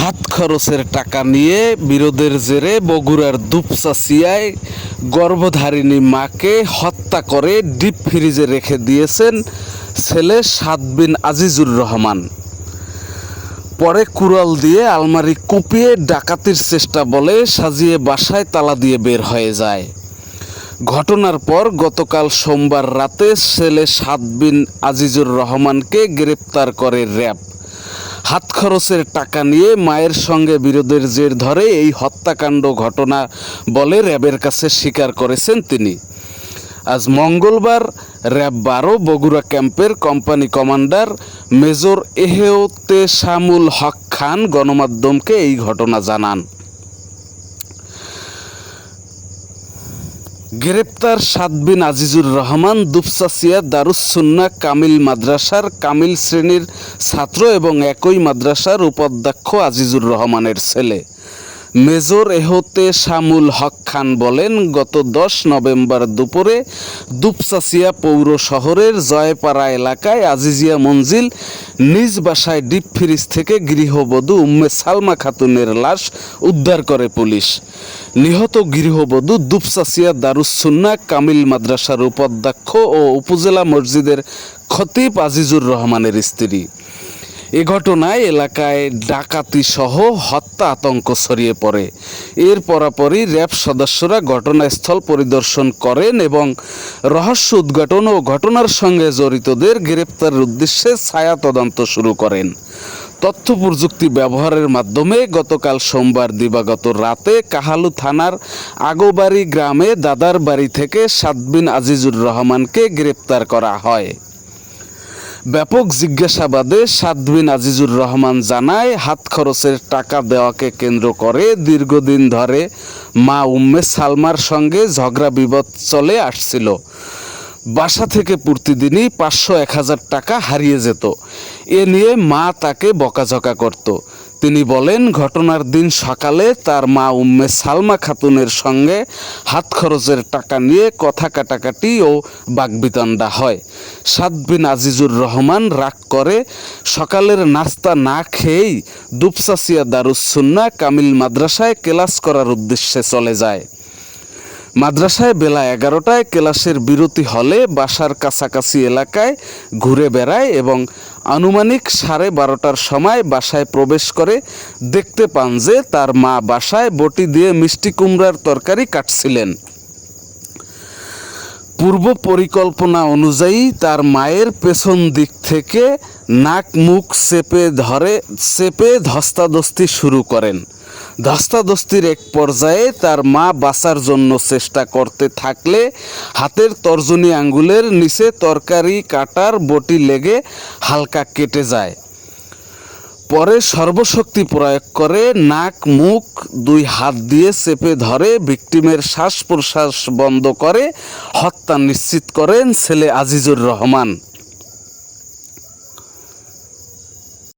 হাত খরচের টাকা নিয়ে বিরোধের জেরে বগুড়ার দুপচাচিয়ায় গর্ভধারিণী মাকে হত্যা করে ডিপ ফ্রিজে রেখে দিয়েছেন ছেলে সাদ বিন আজিজুর রহমান। পরে কুড়াল দিয়ে আলমারি কুপিয়ে ডাকাতির চেষ্টা বলে সাজিয়ে বাসায় তালা দিয়ে বের হয়ে যায়। ঘটনার পর গতকাল সোমবার রাতে ছেলে সাদ বিন আজিজুর রহমানকে গ্রেপ্তার করে র্যাব। হাত খরচের টাকা নিয়ে মায়ের সঙ্গে বিরোধের জের ধরে এই হত্যাকাণ্ড ঘটনা বলে র্যাবের কাছে স্বীকার করেছেন তিনি। আজ মঙ্গলবার র্যাব বারো বগুড়া ক্যাম্পের কোম্পানি কমান্ডার মেজর এহেওতে শামুল হক খান গণমাধ্যমকে এই ঘটনা জানান। গ্রেপ্তার সাদবিন আজিজুর রহমান দুপসাসিয়া দারুসুন্না কামিল মাদ্রাসার কামিল শ্রেণির ছাত্র এবং একই মাদ্রাসার উপাধ্যক্ষ আজিজুর রহমানের ছেলে। মেজর এহতে শামুল হক খান বলেন, গত দশ নভেম্বর দুপুরে দুপসাসিয়া পৌর শহরের জয়পাড়া এলাকায় আজিজিয়া মঞ্জিল নিজ বাসায় ডিপ ফ্রিজ থেকে গৃহবধূ উম্মে সালমা খাতুনের লাশ উদ্ধার করে পুলিশ। নিহত গৃহবধূ দুপসাসিয়া দারুসুন্না কামিল মাদ্রাসার উপাধ্যক্ষ ও উপজেলা মসজিদের খতিব আজিজুর রহমানের স্ত্রী। এ ঘটনায় এলাকায় ডাকাতি সহ হত্যা আতঙ্ক ছড়িয়ে পড়ে। এর পরাপরই র্যাব সদস্যরা ঘটনাস্থল পরিদর্শন করেন এবং রহস্য উদ্ঘাটন ও ঘটনার সঙ্গে জড়িতদের গ্রেপ্তারের উদ্দেশ্যে ছায়া তদন্ত শুরু করেন। তথ্য প্রযুক্তি ব্যবহারের মাধ্যমে গতকাল সোমবার দিবাগত রাতে কাহালু থানার আগোবাড়ি গ্রামে দাদার বাড়ি থেকে সাদবিন আজিজুর রহমানকে গ্রেপ্তার করা হয়। ব্যাপক জিজ্ঞাসাবাদে সাদবিন আজিজুর রহমান জানায়, হাত খরচের টাকা দেওয়াকে কেন্দ্র করে দীর্ঘদিন ধরে মা উম্মে সালমার সঙ্গে ঝগড়া বিপদ চলে আসছিল। বাসা থেকে প্রতিদিনই পাঁচশো এক হাজার টাকা হারিয়ে যেত। এ নিয়ে মা তাকে বকাঝকা করত। তিনি বলেন, ঘটনার দিন সকালে তার মা উম্মে সালমা খাতুনের সঙ্গে হাত খরচের টাকা নিয়ে কথা কাটাকাটি ও বাগবিতণ্ডা হয়। সাদ বিন আজিজুর রহমান রাগ করে, সকালের নাস্তা না খেয়েই দুপসাসিয়া দারুসুন্না কামিল মাদ্রাসায় ক্লাস করার উদ্দেশ্যে চলে যায়। মাদ্রাসায় বেলা এগারোটায় ক্লাসের বিরতি হলে বাসার কাছাকাছি এলাকায় ঘুরে বেড়ায় এবং আনুমানিক সাড়ে বারোটার সময় বাসায় প্রবেশ করে দেখতে পান যে তার মা বাসায় বটি দিয়ে মিষ্টি কুমড়ার তরকারি কাটছিলেন। পূর্ব পরিকল্পনা অনুযায়ী তার মায়ের পেছন দিক থেকে নাক মুখ চেপে ধরে চেপে ধস্তাধস্তি শুরু করেন। ধস্তাধস্তির এক পর্যায়ে তার মা বাঁচার জন্য চেষ্টা করতে থাকলে হাতের তর্জনী আঙ্গুলের নিচে তরকারি, কাটার বটি লেগে হালকা কেটে যায়। পরে সর্বশক্তি প্রয়োগ করে নাক, মুখ দুই হাত দিয়ে চেপে ধরে, ভিকটিমের শ্বাস প্রশ্বাস বন্ধ করে হত্যা নিশ্চিত করেন ছেলে আজিজুর রহমান।